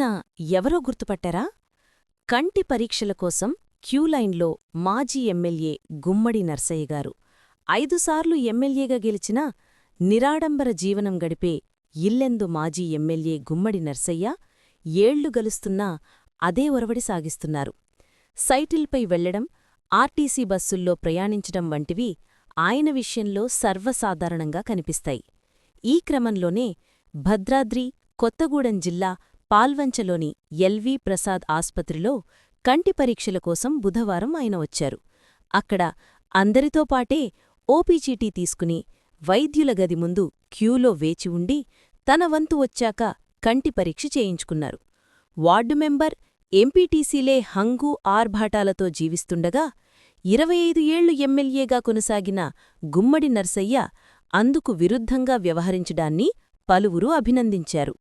ఈయన ఎవరో గుర్తుపట్టారా? కంటి పరీక్షల కోసం క్యూలైన్లో మాజీ ఎమ్మెల్యే గుమ్మడి నర్సయ్య గారు. ఐదుసార్లు ఎమ్మెల్యేగా గెలిచిన నిరాడంబర జీవనం గడిపే ఇల్లెందు మాజీ ఎమ్మెల్యే గుమ్మడి నర్సయ్య ఏళ్ళు గలుస్తున్నా అదే ఒరవడి సాగిస్తున్నారు. సైటిల్పై వెళ్ళడం ఆర్టీసీ బస్సుల్లో ప్రయాణించడం వంటివి ఆయన విషయంలో సర్వసాధారణంగా కనిపిస్తాయి. ఈ క్రమంలోనే భద్రాద్రి కొత్తగూడెం జిల్లా పాల్వంచలోని ఎల్వి ప్రసాద్ ఆస్పత్రిలో కంటి పరీక్షల కోసం బుధవారం ఆయన వచ్చారు. అక్కడ అందరితో పాటే ఓపీచీటీ తీసుకుని వైద్యుల గది ముందు క్యూలో వేచి ఉండి తన వంతు వచ్చాక కంటి పరీక్ష చేయించుకున్నారు. వార్డు మెంబర్ ఎంపీటీసీలే హంగు ఆర్భాటాలతో జీవిస్తుండగా ఇరవై ఐదు ఏళ్ళు ఎమ్మెల్యేగా కొనసాగిన గుమ్మడి నర్సయ్య అందుకు విరుద్ధంగా వ్యవహరించడాన్ని పలువురు అభినందించారు.